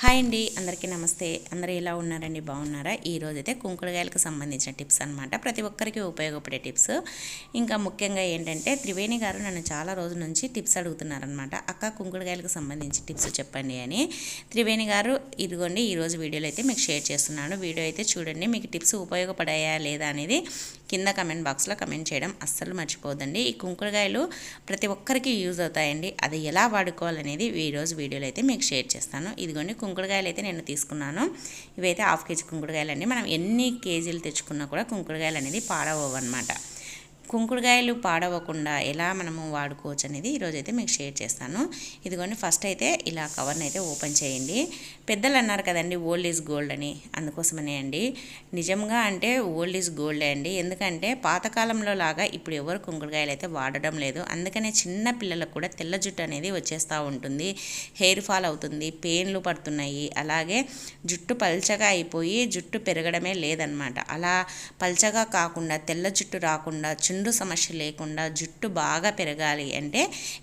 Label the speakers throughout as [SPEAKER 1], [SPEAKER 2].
[SPEAKER 1] Hi అండి అందరికీ నమస్తే. అందరూ ఎలా ఉన్నారండి? బాగున్నారా? ఈరోజు అయితే కుంకుడుగాయలకు సంబంధించిన టిప్స్ అనమాట ప్రతి ఒక్కరికి ఉపయోగపడే టిప్స్. ఇంకా ముఖ్యంగా ఏంటంటే త్రివేణి గారు నన్ను చాలా రోజుల నుంచి టిప్స్ అడుగుతున్నారనమాట అక్క కుంకుడుగాయలకు సంబంధించి టిప్స్ చెప్పండి అని. త్రివేణి గారు ఇదిగోండి ఈరోజు వీడియోలో అయితే మీకు షేర్ చేస్తున్నాను. వీడియో అయితే చూడండి మీకు టిప్స్ ఉపయోగపడాయా లేదా అనేది కింద కమెంట్ బాక్స్లో కమెంట్ చేయడం అస్సలు మర్చిపోదండి ఈ కుంకుడుగాయలు ప్రతి ఒక్కరికి యూజ్ అవుతాయండి. అది ఎలా వాడుకోవాలనేది ఈరోజు వీడియోలో అయితే మీకు షేర్ చేస్తాను. ఇదిగోండి కుంకుడుగాయలు అయితే నేను తీసుకున్నాను. ఇవైతే హాఫ్ కేజీ కుంకుడుగాయలు అండి మనం ఎన్ని కేజీలు తెచ్చుకున్నా కూడా కుంకుడుగాయలు అనేది పాడవవు కుంకుడుకాయలు కుంకుడుగాయలు పాడవకుండా ఎలా మనము వాడుకోవచ్చు అనేది ఈరోజు అయితే మీకు షేర్ చేస్తాను. ఇదిగోండి ఫస్ట్ అయితే ఇలా కవర్ని అయితే ఓపెన్ చేయండి. పెద్దలు అన్నారు కదండి ఓల్డ్ ఈజ్ గోల్డ్ అని. అందుకోసమనే అండి. నిజంగా అంటే ఓల్డ్ ఈజ్ గోల్డ్ అండి. ఎందుకంటే పాతకాలంలో లాగా ఇప్పుడు ఎవరు కుంకుడుగాయలు అయితే వాడడం లేదు. అందుకనే చిన్న పిల్లలకు కూడా తెల్ల జుట్టు అనేది వచ్చేస్తూ ఉంటుంది. హెయిర్ ఫాల్ అవుతుంది పెయిన్లు పడుతున్నాయి. అలాగే జుట్టు పల్చగా అయిపోయి జుట్టు పెరగడమే లేదనమాట. అలా పల్చగా కాకుండా తెల్ల జుట్టు రాకుండా జుండు సమస్య లేకుండా జుట్టు బాగా పెరగాలి అంటే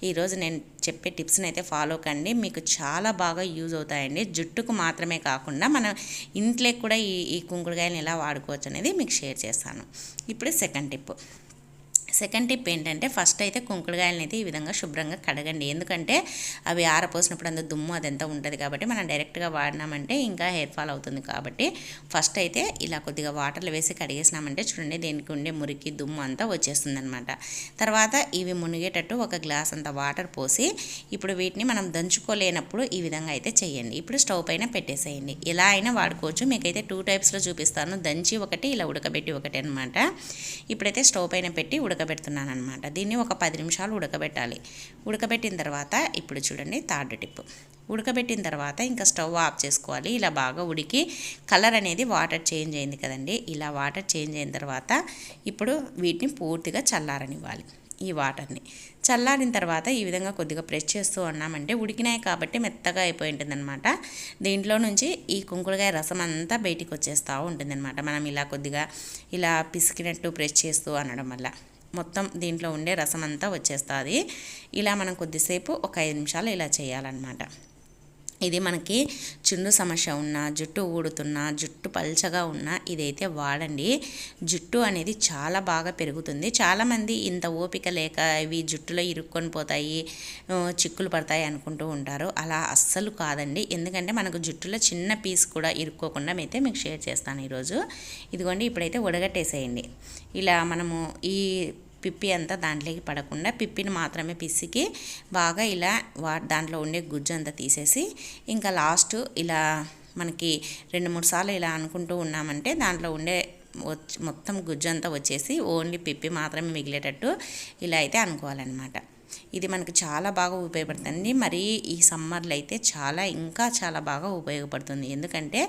[SPEAKER 1] ఈరోజు నేను చెప్పే టిప్స్ని అయితే ఫాలో కండి. మీకు చాలా బాగా యూజ్ అవుతాయండి. జుట్టుకు మాత్రమే కాకుండా మన ఇంట్లో కూడా ఈ ఈ కుంకుడుకాయలను ఎలా వాడుకోవచ్చు అనేది మీకు షేర్ చేస్తాను. ఇప్పుడు సెకండ్ టిప్. సెకండ్ టిప్ ఏంటంటే ఫస్ట్ అయితే కుంకుడుకాయలను అయితే ఈ విధంగా శుభ్రంగా కడగండి. ఎందుకంటే అవి ఆరపోసినప్పుడు అంత దుమ్ము అదంతా ఉంటుంది కాబట్టి మనం డైరెక్ట్గా వాడినామంటే ఇంకా హెయిర్ ఫాల్ అవుతుంది కాబట్టి ఫస్ట్ అయితే ఇలా కొద్దిగా వాటర్లో వేసి కడిగేసినామంటే చూడండి దీనికి ఉండే మురికి దుమ్ము అంతా వచ్చేస్తుంది అనమాట తర్వాత ఇవి మునిగేటట్టు ఒక గ్లాస్ అంత వాటర్ పోసి ఇప్పుడు వీటిని మనం దంచుకోలేనప్పుడు ఈ విధంగా అయితే చేయండి. ఇప్పుడు స్టవ్ పైన పెట్టేసేయండి. ఎలా అయినా వాడుకోవచ్చు. మీకైతే టూ టైప్స్లో చూపిస్తాను. దంచి ఒకటి ఇలా ఉడకబెట్టి ఒకటి అనమాట ఇప్పుడైతే స్టవ్ పైన పెట్టి ఉడక ఉడకబెడుతున్నాను అనమాట దీన్ని ఒక పది నిమిషాలు ఉడకబెట్టాలి. ఉడకబెట్టిన తర్వాత ఇప్పుడు చూడండి థర్డ్ టిప్. ఉడకబెట్టిన తర్వాత ఇంకా స్టవ్ ఆఫ్ చేసుకోవాలి. ఇలా బాగా ఉడికి కలర్ అనేది వాటర్ చేంజ్ అయింది కదండి. ఇలా వాటర్ చేంజ్ అయిన తర్వాత ఇప్పుడు వీటిని పూర్తిగా చల్లారనివ్వాలి ఈ వాటర్ని. చల్లారిన తర్వాత ఈ విధంగా కొద్దిగా ప్రెస్ చేస్తూ ఉన్నామంటే ఉడికినాయి కాబట్టి మెత్తగా అయిపోయి ఉంటుందన్నమాట దీంట్లో నుంచి ఈ కుంకుడుకాయ రసం అంతా బయటికి వచ్చేస్తూ ఉంటుందన్నమాట. మనం ఇలా కొద్దిగా ఇలా పిసికినట్టు ప్రెస్ చేస్తూ అనడం వల్ల. మొత్తం దీంట్లో ఉండే రసం అంతా వచ్చేస్తుంది. ఇలా మనం కొద్దిసేపు ఒక ఐదు నిమిషాలు ఇలా చేయాలన్నమాట. ఇది మనకి చుండు సమస్య ఉన్న జుట్టు ఊడుతున్న జుట్టు పల్చగా ఉన్న ఇదైతే వాడండి. జుట్టు అనేది చాలా బాగా పెరుగుతుంది. చాలామంది ఇంత ఓపిక లేక ఇవి జుట్టులో ఇరుక్కొని పోతాయి చిక్కులు పడతాయి అనుకుంటూ ఉంటారు. అలా అస్సలు కాదండి. ఎందుకంటే మనకు జుట్టులో చిన్న పీస్ కూడా ఇరుక్కోకుండా అయితే మీకు షేర్ చేస్తాను ఈరోజు. ఇదిగోండి ఇప్పుడైతే ఉడగట్టేసేయండి. ఇలా మనము ఈ పిప్పి అంతా దాంట్లోకి పడకుండా పిప్పిని మాత్రమే పిసికి బాగా ఇలా వా దాంట్లో ఉండే గుజ్జు అంతా తీసేసి ఇంకా లాస్ట్ ఇలా మనకి రెండు మూడు సార్లు ఇలా అనుకుంటూ ఉన్నామంటే దాంట్లో ఉండే మొత్తం గుజ్జు అంతా వచ్చేసి ఓన్లీ పిప్పి మాత్రమే మిగిలేటట్టు ఇలా అయితే అనుకోవాలన్నమాట. ఇది మనకు చాలా బాగా ఉపయోగపడుతుంది. మరి ఈ సమ్మర్లో అయితే చాలా ఇంకా చాలా బాగా ఉపయోగపడుతుంది. ఎందుకంటే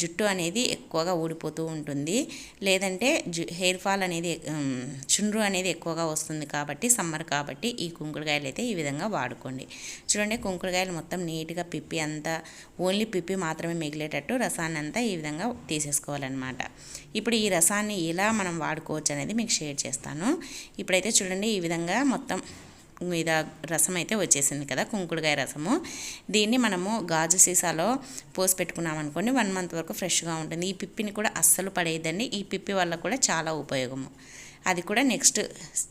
[SPEAKER 1] జుట్టు అనేది ఎక్కువగా ఊడిపోతూ ఉంటుంది. లేదంటే జు హెయిర్ ఫాల్ అనేది చుండ్రు అనేది ఎక్కువగా వస్తుంది కాబట్టి సమ్మర్ కాబట్టి ఈ కుంకుడుకాయలు అయితే ఈ విధంగా వాడుకోండి. చూడండి కుంకుడుకాయలు మొత్తం నీట్గా పిప్పి అంతా ఓన్లీ పిప్పి మాత్రమే మిగిలేటట్టు రసాన్ని అంతా ఈ విధంగా తీసేసుకోవాలన్నమాట. ఇప్పుడు ఈ రసాన్ని ఎలా మనం వాడుకోవచ్చు అనేది మీకు షేర్ చేస్తాను. ఇప్పుడైతే చూడండి ఈ విధంగా మొత్తం మీద రసం అయితే వచ్చేసింది కదా కుంకుడుకాయ రసము. దీన్ని మనము గాజు సీసాలో పోసి పెట్టుకున్నాం అనుకోండి వన్ మంత్ వరకు ఫ్రెష్గా ఉంటుంది. ఈ పిప్పిని కూడా అస్సలు పడేయద్దండి. ఈ పిప్పి వల్ల కూడా చాలా ఉపయోగము. అది కూడా నెక్స్ట్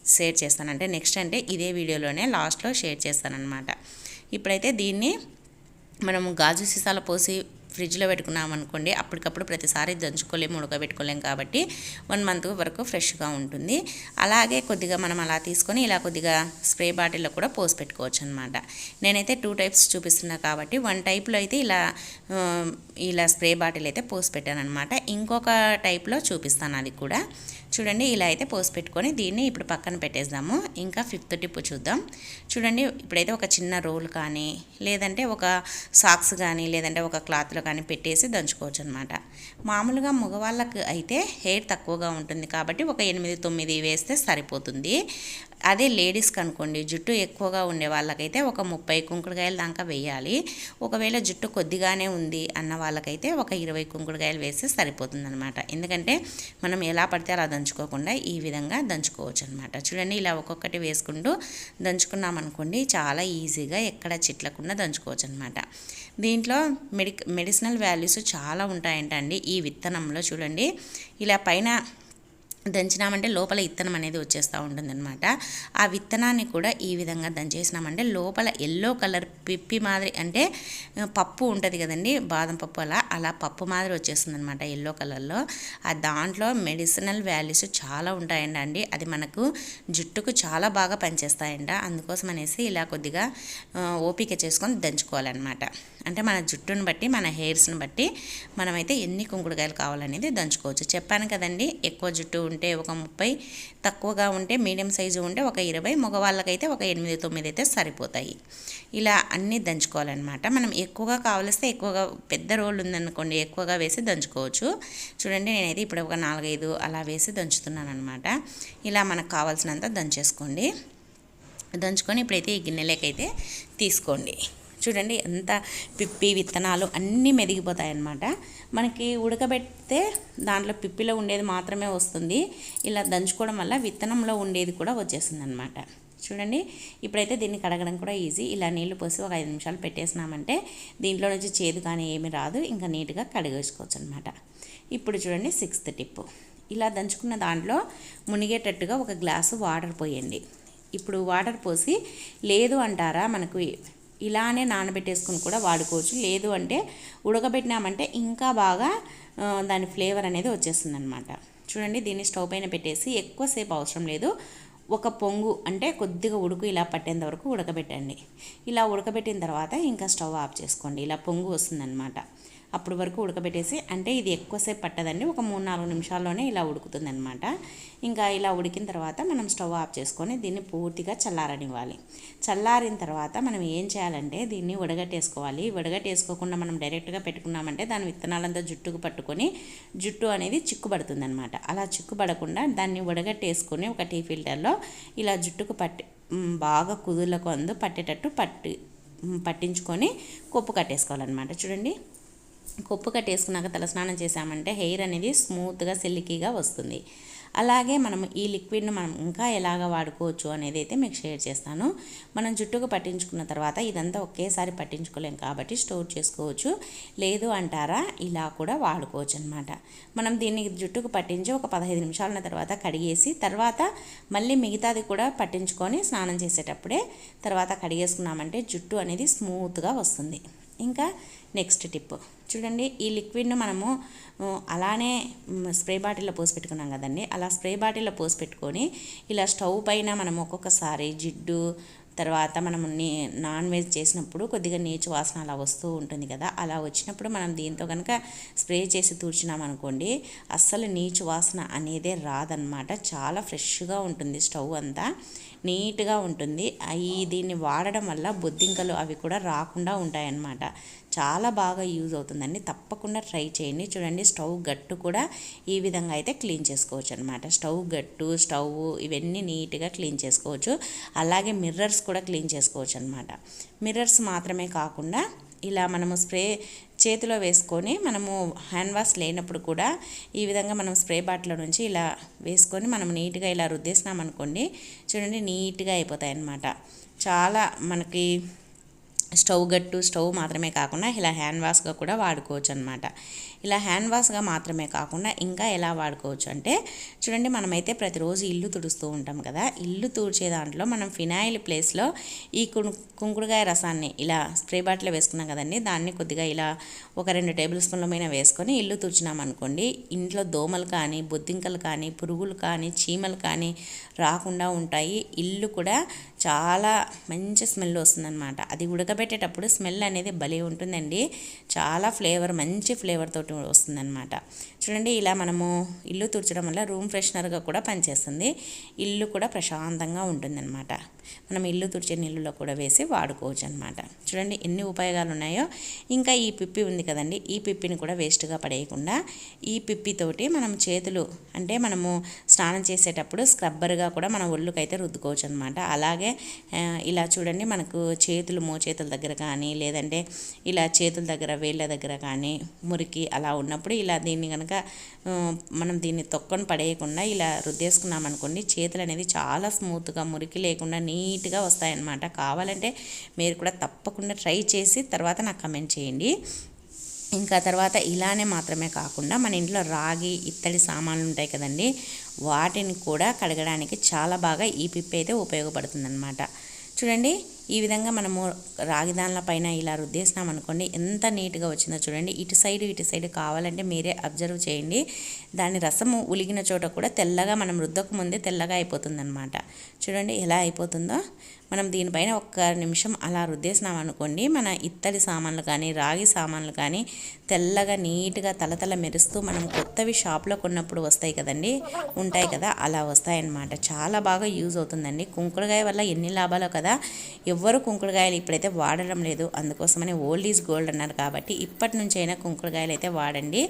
[SPEAKER 1] షేర్ చేస్తాను. అంటే నెక్స్ట్ అంటే ఇదే వీడియోలోనే లాస్ట్లో షేర్ చేస్తానన్నమాట. ఇప్పుడైతే దీన్ని మనము గాజు సీసాలో పోసి ఫ్రిడ్జ్లో పెట్టుకున్నాం అనుకోండి అప్పటికప్పుడు ప్రతిసారి దంచుకోలేము ఉడకబెట్టుకోలేము కాబట్టి వన్ మంత్ వరకు ఫ్రెష్గా ఉంటుంది. అలాగే కొద్దిగా మనం అలా తీసుకొని ఇలా కొద్దిగా స్ప్రే బాటిల్లో కూడా పోసి పెట్టుకోవచ్చు అనమాట నేనైతే టూ టైప్స్ చూపిస్తున్నా కాబట్టి వన్ టైప్లో అయితే ఇలా ఇలా స్ప్రే బాటిల్ అయితే పోసి పెట్టాను అనమాట ఇంకొక టైప్లో చూపిస్తాను అది కూడా. చూడండి ఇలా అయితే పోసి పెట్టుకొని దీన్ని ఇప్పుడు పక్కన పెట్టేద్దాము. ఇంకా ఫిఫ్త్ టిప్ చూద్దాం. చూడండి ఇప్పుడైతే ఒక చిన్న రోల్ కానీ లేదంటే ఒక సాక్స్ కానీ లేదంటే ఒక క్లాత్లో కానీ పెట్టేసి దంచుకోవచ్చు అనమాట మామూలుగా మగవాళ్ళకు అయితే హెయిర్ తక్కువగా ఉంటుంది కాబట్టి ఒక ఎనిమిది తొమ్మిది వేస్తే సరిపోతుంది. అదే లేడీస్కి అనుకోండి జుట్టు ఎక్కువగా ఉండే వాళ్ళకైతే ఒక ముప్పై కుంకుడుకాయలు దాకా వేయాలి. ఒకవేళ జుట్టు కొద్దిగానే ఉంది అన్న వాళ్ళకైతే ఒక ఇరవై కుంకుడుకాయలు వేస్తే సరిపోతుందనమాట ఎందుకంటే మనం ఎలా పడితే అలా దంచుకోకుండా ఈ విధంగా దంచుకోవచ్చు అనమాట చూడండి ఇలా ఒక్కొక్కటి వేసుకుంటూ దంచుకున్నామనుకోండి చాలా ఈజీగా ఎక్కడ చిట్లకుండా దంచుకోవచ్చు అనమాట దీంట్లో మెడి మెడిసినల్ వాల్యూస్ చాలా ఉంటాయంటండి ఈ విత్తనంలో చూడండి. ఇలా పైన దంచినామంటే లోపల విత్తనం అనేది వచ్చేస్తూ ఉంటుందన్నమాట. ఆ విత్తనాన్ని కూడా ఈ విధంగా దంచేసినామంటే లోపల ఎల్లో కలర్ పిప్పి మాదిరి అంటే పప్పు ఉంటుంది కదండి బాదం పప్పు అలా అలా పప్పు మాదిరి వచ్చేస్తుంది అనమాట ఎల్లో కలర్లో. ఆ దాంట్లో మెడిసినల్ వాల్యూస్ చాలా ఉంటాయండి అండి. అది మనకు జుట్టుకు చాలా బాగా పనిచేస్తాయంట. అందుకోసం అనేసి ఇలా కొద్దిగా ఓపిక చేసుకొని దంచుకోవాలన్నమాట. అంటే మన జుట్టును బట్టి మన హెయిర్స్ని బట్టి మనమైతే ఎన్ని కుంకుడుకాయలు కావాలనేది దంచుకోవచ్చు. చెప్పాను కదండి ఎక్కువ జుట్టు ఉంటే ఒక ముప్పై తక్కువగా ఉంటే మీడియం సైజు ఉంటే ఒక ఇరవై మగవాళ్ళకైతే ఒక ఎనిమిది తొమ్మిది అయితే సరిపోతాయి. ఇలా అన్నీ దంచుకోవాలన్నమాట. మనం ఎక్కువగా కావలిస్తే ఎక్కువగా పెద్ద రోల్ ఉందనుకోండి ఎక్కువగా వేసి దంచుకోవచ్చు. చూడండి నేనైతే ఇప్పుడు ఒక నాలుగైదు అలా వేసి దంచుతున్నాను అనమాట ఇలా మనకు కావాల్సినంత దంచేసుకోండి. దంచుకొని ఇప్పుడైతే ఈ గిన్నెలకైతే తీసుకోండి. చూడండి ఎంత పిప్పి విత్తనాలు అన్నీ మెదిగిపోతాయి అన్నమాట మనకి ఉడకబెడితే దాంట్లో పిప్పిలో ఉండేది మాత్రమే వస్తుంది. ఇలా దంచుకోవడం వల్ల విత్తనంలో ఉండేది కూడా వచ్చేస్తుంది అనమాట చూడండి ఇప్పుడైతే దీన్ని కడగడం కూడా ఈజీ. ఇలా నీళ్ళు పోసి ఒక ఐదు నిమిషాలు పెట్టేసినామంటే దీంట్లో నుంచి చేదు కానీ ఏమీ రాదు. ఇంకా నీట్గా కడిగేసుకోవచ్చు అనమాట ఇప్పుడు చూడండి సిక్స్త్ టిప్ ఇలా దంచుకున్న దాంట్లో మునిగేటట్టుగా ఒక గ్లాసు వాటర్ పోయండి. ఇప్పుడు వాటర్ పోసి లేదు అంటారా మనకు ఇలానే నానబెట్టేసుకుని కూడా వాడుకోవచ్చు. లేదు అంటే ఉడకబెట్టినామంటే ఇంకా బాగా దాని ఫ్లేవర్ అనేది వచ్చేస్తుంది అనమాట చూడండి దీన్ని స్టవ్ పైన పెట్టేసి ఎక్కువసేపు అవసరం లేదు. ఒక పొంగు అంటే కొద్దిగా ఉడుకు ఇలా పట్టేంత వరకు ఉడకబెట్టండి. ఇలా ఉడకబెట్టిన తర్వాత ఇంకా స్టవ్ ఆఫ్ చేసుకోండి. ఇలా పొంగు వస్తుందన్నమాట. అప్పుడు వరకు ఉడకబెట్టేసి అంటే ఇది ఎక్కువసేపు పట్టదండి ఒక మూడు నాలుగు నిమిషాల్లోనే ఇలా ఉడుకుతుంది అనమాట ఇంకా ఇలా ఉడికిన తర్వాత మనం స్టవ్ ఆఫ్ చేసుకొని దీన్ని పూర్తిగా చల్లారనివ్వాలి. చల్లారిన తర్వాత మనం ఏం చేయాలంటే దీన్ని ఉడగట్టేసుకోవాలి వడగట్టేసుకోకుండా మనం డైరెక్ట్గా పెట్టుకున్నామంటే దాని విత్తనాలంతా జుట్టుకు పట్టుకొని జుట్టు అనేది చిక్కుబడుతుంది అనమాట అలా చిక్కుబడకుండా దాన్ని వడగట్టేసుకొని ఒక టీ ఫిల్టర్లో ఇలా జుట్టుకు పట్టి బాగా కుదుర్లకు అందు పట్టేటట్టు పట్టి పట్టించుకొని కొప్పు కట్టేసుకోవాలన్నమాట. చూడండి. కొప్పు కట్టేసుకున్నాక తలస్నానం చేసామంటే హెయిర్ అనేది స్మూత్గా సిల్కీగా వస్తుంది. అలాగే మనం ఈ లిక్విడ్ను మనం ఇంకా ఎలాగ వాడుకోవచ్చు అనేది అయితే మీకు షేర్ చేస్తాను. మనం జుట్టుకు పట్టించుకున్న తర్వాత ఇదంతా ఒకేసారి పట్టించుకోలేం కాబట్టి స్టోర్ చేసుకోవచ్చు. లేదు అంటారా ఇలా కూడా వాడుకోవచ్చు అనమాట మనం దీన్ని జుట్టుకు పట్టించి ఒక పదహైదు నిమిషాల తర్వాత కడిగేసి తర్వాత మళ్ళీ మిగతాది కూడా పట్టించుకొని స్నానం చేసేటప్పుడే తర్వాత కడిగేసుకున్నామంటే జుట్టు అనేది స్మూత్గా వస్తుంది. ఇంకా నెక్స్ట్ టిప్. చూడండి ఈ లిక్విడ్ను మనము అలానే స్ప్రే బాటిల్లో పోసి పెట్టుకున్నాం కదండి. అలా స్ప్రే బాటిల్లో పోసి పెట్టుకొని ఇలా స్టవ్ పైన మనం ఒక్కొక్కసారి జిడ్డు తర్వాత మనం నీ నాన్ వెజ్ చేసినప్పుడు కొద్దిగా నీచు వాసన అలా వస్తూ ఉంటుంది కదా అలా వచ్చినప్పుడు మనం దీంతో కనుక స్ప్రే చేసి తూర్చినామనుకోండి అస్సలు నీచు వాసన అనేదే రాదనమాట చాలా ఫ్రెష్గా ఉంటుంది స్టవ్ అంతా నీట్గా ఉంటుంది. ఈ దీన్ని వాడడం వల్ల బొద్దింకలు అవి కూడా రాకుండా ఉంటాయన్నమాట. చాలా బాగా యూజ్ అవుతుందండి. తప్పకుండా ట్రై చేయండి. చూడండి స్టవ్ గట్టు కూడా ఈ విధంగా అయితే క్లీన్ చేసుకోవచ్చు అనమాట స్టవ్ గట్టు స్టవ్ ఇవన్నీ నీట్గా క్లీన్ చేసుకోవచ్చు. అలాగే మిర్రర్స్ కూడా క్లీన్ చేసుకోవచ్చు అనమాట మిర్రర్స్ మాత్రమే కాకుండా ఇలా మనము స్ప్రే చేతిలో వేసుకొని మనము హ్యాండ్ వాష్ లేనప్పుడు కూడా ఈ విధంగా మనం స్ప్రే బాటిల్ నుంచి ఇలా వేసుకొని మనం నీట్గా ఇలా రుద్దేసినాం అనుకోండి చూడండి నీట్గా అయిపోతాయి అన్నమాట చాలా మనకి స్టవ్ గట్టు స్టవ్ మాత్రమే కాకుండా ఇలా హ్యాండ్ వాష్గా కూడా వాడుకోవచ్చు అనమాట ఇలా హ్యాండ్ వాష్గా మాత్రమే కాకుండా ఇంకా ఎలా వాడుకోవచ్చు అంటే చూడండి మనమైతే ప్రతిరోజు ఇల్లు తుడుస్తూ ఉంటాం కదా ఇల్లు తుడిచే దాంట్లో మనం ఫినాయిల్ ప్లేస్లో ఈ కుం కుంకుడుకాయ రసాన్ని ఇలా స్ప్రే బాటిల్ వేసుకున్నాం కదండి దాన్ని కొద్దిగా ఇలా ఒక రెండు టేబుల్ స్పూన్ల మీద వేసుకొని ఇల్లు తుడిచినాం అనుకోండి ఇంట్లో దోమలు కానీ బొద్దింకలు కానీ పురుగులు కానీ చీమలు కానీ రాకుండా ఉంటాయి. ఇల్లు కూడా చాలా మంచి స్మెల్ వస్తుందన్నమాట. అది ఉడకబెట్టేటప్పుడు స్మెల్ అనేది భలే ఉంటుందండి. చాలా ఫ్లేవర్ మంచి ఫ్లేవర్ తోటి వస్తుందన్నమాట. చూడండి ఇలా మనము ఇల్లు తుడచడం వల్ల రూమ్ ఫ్రెషనర్గా కూడా పనిచేస్తుంది. ఇల్లు కూడా ప్రశాంతంగా ఉంటుందన్నమాట. మనం ఇల్లు తుడిచే నీళ్ళలో కూడా వేసి వాడుకోవచ్చు అనమాట చూడండి ఎన్ని ఉపయోగాలు ఉన్నాయో ఇంకా ఈ పిప్పి ఉంది కదండి ఈ పిప్పిని కూడా వేస్ట్గా పడేయకుండా ఈ పిప్పితోటి మనం చేతులు అంటే మనము స్నానం చేసేటప్పుడు స్క్రబ్బర్గా కూడా మన ఒళ్ళుకైతే రుద్దుకోవచ్చు అనమాట అలాగే ఇలా చూడండి మనకు చేతులు మోచేతుల దగ్గర కానీ లేదంటే ఇలా చేతుల దగ్గర వేళ్ళ దగ్గర కానీ మురికి అలా ఉన్నప్పుడు ఇలా దీన్ని కనుక మనం దీన్ని తొక్కని పడేయకుండా ఇలా రుద్దేసుకున్నాం అనుకోండి చేతులు అనేది చాలా స్మూత్గా మురికి లేకుండా నీట్గా వస్తాయన్నమాట. కావాలంటే మీరు కూడా తప్పకుండా ట్రై చేసి తర్వాత నాకు కమెంట్ చేయండి. ఇంకా తర్వాత ఇలానే మాత్రమే కాకుండా మన ఇంట్లో రాగి ఇత్తడి సామాన్లు ఉంటాయి కదండి వాటిని కూడా కడగడానికి చాలా బాగా ఈ పిప్పి అయితే ఉపయోగపడుతుందన్నమాట. చూడండి ఈ విధంగా మనము రాగి దానిల పైన ఇలా రుద్దేసినాం అనుకోండి ఎంత నీట్గా వచ్చిందో చూడండి. ఇటు సైడ్ ఇటు సైడ్ కావాలంటే మీరే అబ్జర్వ్ చేయండి. దాని రసము ఉలిగిన చోట కూడా తెల్లగా మనం రుద్దకు ముందే తెల్లగా అయిపోతుందన్నమాట. చూడండి ఎలా అయిపోతుందో. మనం దీనిపైన ఒక్క నిమిషం అలా రుద్దేసినాం అనుకోండి మన ఇత్తడి సామాన్లు కానీ రాగి సామాన్లు కానీ తెల్లగా నీట్గా తలతల మెరుస్తూ మనం కొత్తవి షాప్లో కొన్నప్పుడు వస్తాయి కదండి ఉంటాయి కదా అలా వస్తాయన్నమాట. చాలా బాగా యూజ్ అవుతుందండి. కుంకుడుగాయ వల్ల ఎన్ని లాభాలో కదా ఎవ్వరు కుంకుడుకాయలు ఇప్పుడైతే వాడడం లేదు. అందుకోసమని ఓల్డ్ ఈజ్ గోల్డ్ అన్నారు కాబట్టి ఇప్పటి నుంచి అయినా కుంకుడుకాయలు అయితే వాడండి.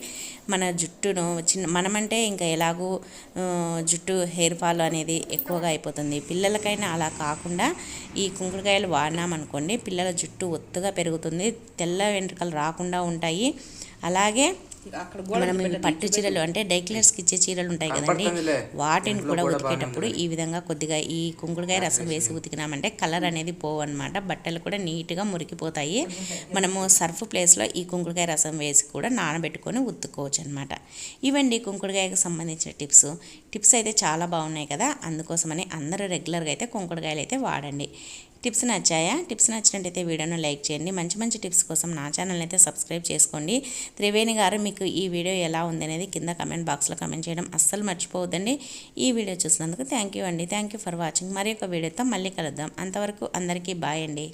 [SPEAKER 1] మన జుట్టును చిన్న మనమంటే ఇంకా ఎలాగూ జుట్టు హెయిర్ ఫాల్ అనేది ఎక్కువగా అయిపోతుంది. పిల్లలకైనా అలా కాకుండా ఈ కుంకుడుకాయలు వాడినామనుకోండి పిల్లల జుట్టు ఒత్తుగా పెరుగుతుంది తెల్ల వెంట్రుకలు రాకుండా ఉంటాయి. అలాగే మనం పట్టు చీరలు అంటే డైక్లర్స్కి ఇచ్చే చీరలు ఉంటాయి కదండి. వాటిని కూడా ఉతికేటప్పుడు ఈ విధంగా కొద్దిగా ఈ కుంకుడుకాయ రసం వేసి ఉతికినామంటే కలర్ అనేది పోవన్నమాట. బట్టలు కూడా నీట్గా మురికిపోతాయి. మనము సర్ఫ్ ప్లేస్లో ఈ కుంకుడుకాయ రసం వేసి కూడా నానబెట్టుకొని ఉతుక్కోవచ్చు అనమాట ఇవండి కుంకుడుకాయకు సంబంధించిన టిప్స్ టిప్స్ అయితే చాలా బాగున్నాయి కదా. అందుకోసమని అందరూ రెగ్యులర్గా అయితే కుంకుడుకాయలు అయితే వాడండి. టిప్స్ నచ్చాయా? టిప్స్ నచ్చినట్టయితే వీడియోను లైక్ చేయండి. మంచి మంచి టిప్స్ కోసం నా ఛానల్ అయితే సబ్స్క్రైబ్ చేసుకోండి. త్రివేణి గారు మీకు ఈ వీడియో ఎలా ఉంది అనేది కింద కమెంట్ బాక్స్లో కమెంట్ చేయడం అస్సలు మర్చిపోవద్దండి. ఈ వీడియో చూసినందుకు థ్యాంక్ యూ అండి. Thank you for watching. మరి ఒక వీడియోతో మళ్ళీ కలుద్దాం. అంతవరకు అందరికీ బాయ్ అండి.